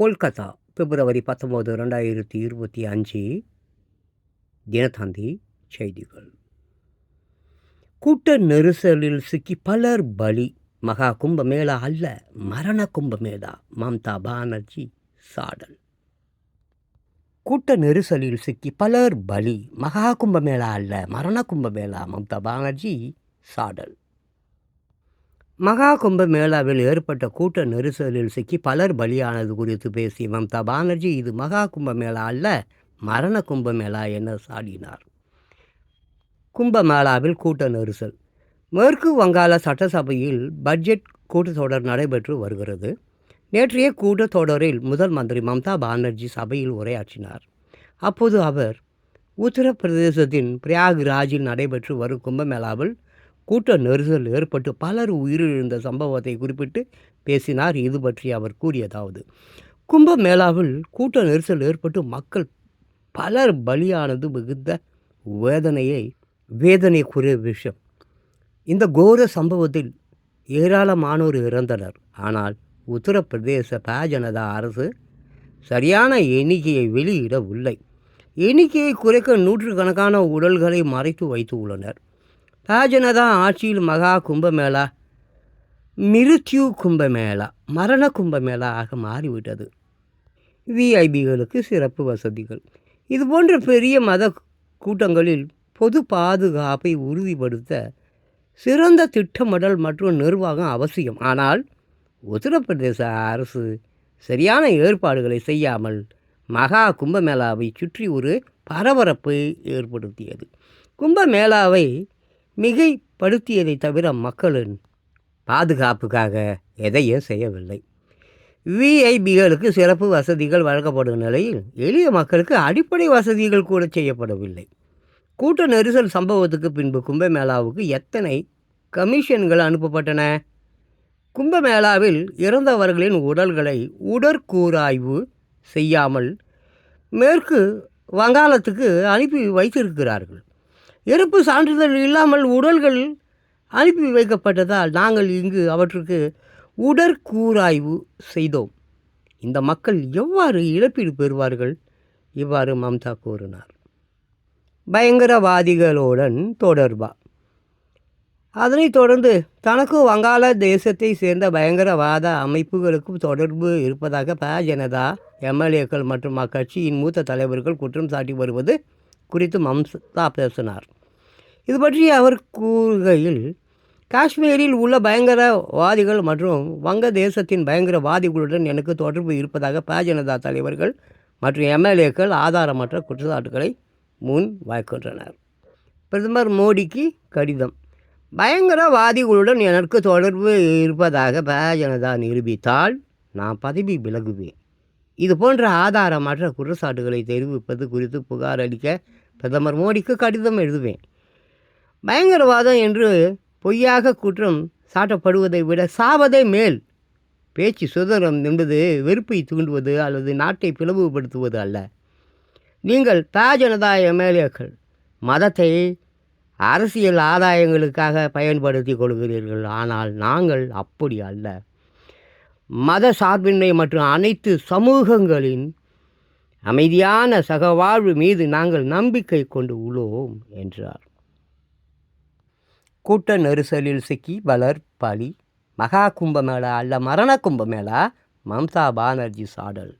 கொல்கத்தா பிப்ரவரி பத்தொம்போது ரெண்டாயிரத்தி இருபத்தி அஞ்சு தினத்தந்தி செய்திகள். கூட்ட நெரிசலில் சிக்கி பலர் பலி. மகா கும்பமேளா அல்ல மரண கும்பமேளா. மம்தா பானர்ஜி சாடல். கூட்ட நெரிசலில் சிக்கி பலர் பலி. மகா கும்பமேளா அல்ல மரண கும்பமேளா. மம்தா பானர்ஜி சாடல். மகா கும்ப மேளாவில் ஏற்பட்ட கூட்ட நெரிசலில் சிக்கி பலர் பலியானது குறித்து பேசிய மம்தா பானர்ஜி இது மகா கும்ப மேளா அல்ல மரண கும்ப மேளா என சாடினார். கும்பமேளாவில் கூட்ட நெரிசல். மேற்கு வங்காள சட்டசபையில் பட்ஜெட் கூட்டத்தொடர் நடைபெற்று வருகிறது. நேற்றைய கூட்டத்தொடரில் முதல் மந்திரி மம்தா பானர்ஜி சபையில் உரையாற்றினார். அப்போது அவர் உத்தரப்பிரதேசத்தின் பிரயாக்ராஜில் நடைபெற்று வரும் கும்பமேளாவில் கூட்ட நெரிசல் ஏற்பட்டு பலர் உயிரிழந்த சம்பவத்தை குறிப்பிட்டு பேசினார். இது பற்றி அவர் கூறியதாவது கும்பமேளாவில் கூட்ட நெரிசல் ஏற்பட்டு மக்கள் பலர் பலியானது மிகுந்த வேதனையை வேதனைக்குரிய விஷயம். இந்த கோர சம்பவத்தில் ஏராளமானோர் இறந்தனர். ஆனால் உத்தரப்பிரதேச பாஜனதா அரசு சரியான எண்ணிக்கையை வெளியிடவில்லை. எண்ணிக்கையை குறைக்க நூற்றுக்கணக்கான உடல்களை மறைத்து வைத்து உள்ளனர் ராஜனதா ஆட்சியில் மகா கும்பமேளா மிருத்யு கும்பமேளா மரண கும்பமேளா ஆக மாறிவிட்டது. விஐபிகளுக்கு சிறப்பு வசதிகள். இதுபோன்ற பெரிய மத கூட்டங்களில் பொது பாதுகாப்பை உறுதிப்படுத்த சிறந்த திட்டமிடல் மற்றும் நிர்வாகம் அவசியம். ஆனால் உத்தரப்பிரதேச அரசு சரியான ஏற்பாடுகளை செய்யாமல் மகா கும்பமேளாவை சுற்றி ஒரு பரபரப்பை ஏற்படுத்தியது. கும்பமேளாவை மிகைப்படுத்தியதை தவிர மக்களின் பாதுகாப்புக்காக எதையும் செய்யவில்லை. விஐபிகளுக்கு சிறப்பு வசதிகள் வழங்கப்படும் நிலையில் எளிய மக்களுக்கு அடிப்படை வசதிகள் கூட செய்யப்படவில்லை. கூட்ட நெரிசல் சம்பவத்துக்கு பின்பு கும்பமேளாவுக்கு எத்தனை கமிஷன்கள் அனுப்பப்பட்டன? கும்பமேளாவில் இறந்தவர்களின் உடல்களை உடற்கூராய்வு செய்யாமல் மேற்கு வங்காளத்துக்கு அனுப்பி வைத்திருக்கிறார்கள். இறப்பு சான்றிதழ் இல்லாமல் உடல்கள் அனுப்பி வைக்கப்பட்டதால் நாங்கள் இங்கு அவற்றுக்கு உடற்கூராய்வு செய்தோம். இந்த மக்கள் எவ்வாறு இழப்பீடு பெறுவார்கள்? இவ்வாறு மம்தா கூறினார். பயங்கரவாதிகளுடன் தொடர்பா? அதனைத் தொடர்ந்து தனக்கும் வங்காள தேசத்தை சேர்ந்த பயங்கரவாத அமைப்புகளுக்கும் தொடர்பு இருப்பதாக ப ஜனதா எம்எல்ஏக்கள் மற்றும் அக்கட்சியின் மூத்த தலைவர்கள் குற்றம் சாட்டி வருவது குறித்து மம்சா பேசினார். இது பற்றி அவர் கூறுகையில் காஷ்மீரில் உள்ள பயங்கரவாதிகள் மற்றும் வங்கதேசத்தின் பயங்கரவாதிகளுடன் எனக்கு தொடர்பு இருப்பதாக ப. ஜனதா தலைவர்கள் மற்றும் எம்எல்ஏக்கள் ஆதாரமற்ற குற்றச்சாட்டுகளை முன் வைக்கின்றனர். பிரதமர் மோடிக்கு கடிதம். பயங்கரவாதிகளுடன் எனக்கு தொடர்பு இருப்பதாக ப. ஜனதா நிரூபித்தால் நான் பதவி விலகுவேன். இது போன்ற ஆதாரமற்ற குற்றச்சாட்டுகளை தெரிவிப்பது குறித்து புகார் அளிக்க பிரதமர் மோடிக்கு கடிதம் எழுதுவேன். பயங்கரவாதம் என்று பொய்யாக குற்றம் சாட்டப்படுவதை விட சாவதே மேல். பேச்சு சுதந்திரம் என்பது வெறுப்பை தூண்டுவது அல்லது நாட்டை பிளவுபடுத்துவது அல்ல. நீங்கள் தாஜனதா எம்எல்ஏக்கள் மதத்தை அரசியல் ஆதாயங்களுக்காக பயன்படுத்தி கொள்கிறீர்கள். ஆனால் நாங்கள் அப்படி அல்ல. மத சார்பின்மை மற்றும் அனைத்து சமூகங்களின் அமைதியான சகவாழ்வு மீது நாங்கள் நம்பிக்கை கொண்டு உள்ளோம் என்றார். கூட்ட நெரிசலில் சிக்கி பலர் பலி. மகா கும்பமேளா அல்ல மரண கும்பமேளா? மம்தா பானர்ஜி சாடல்.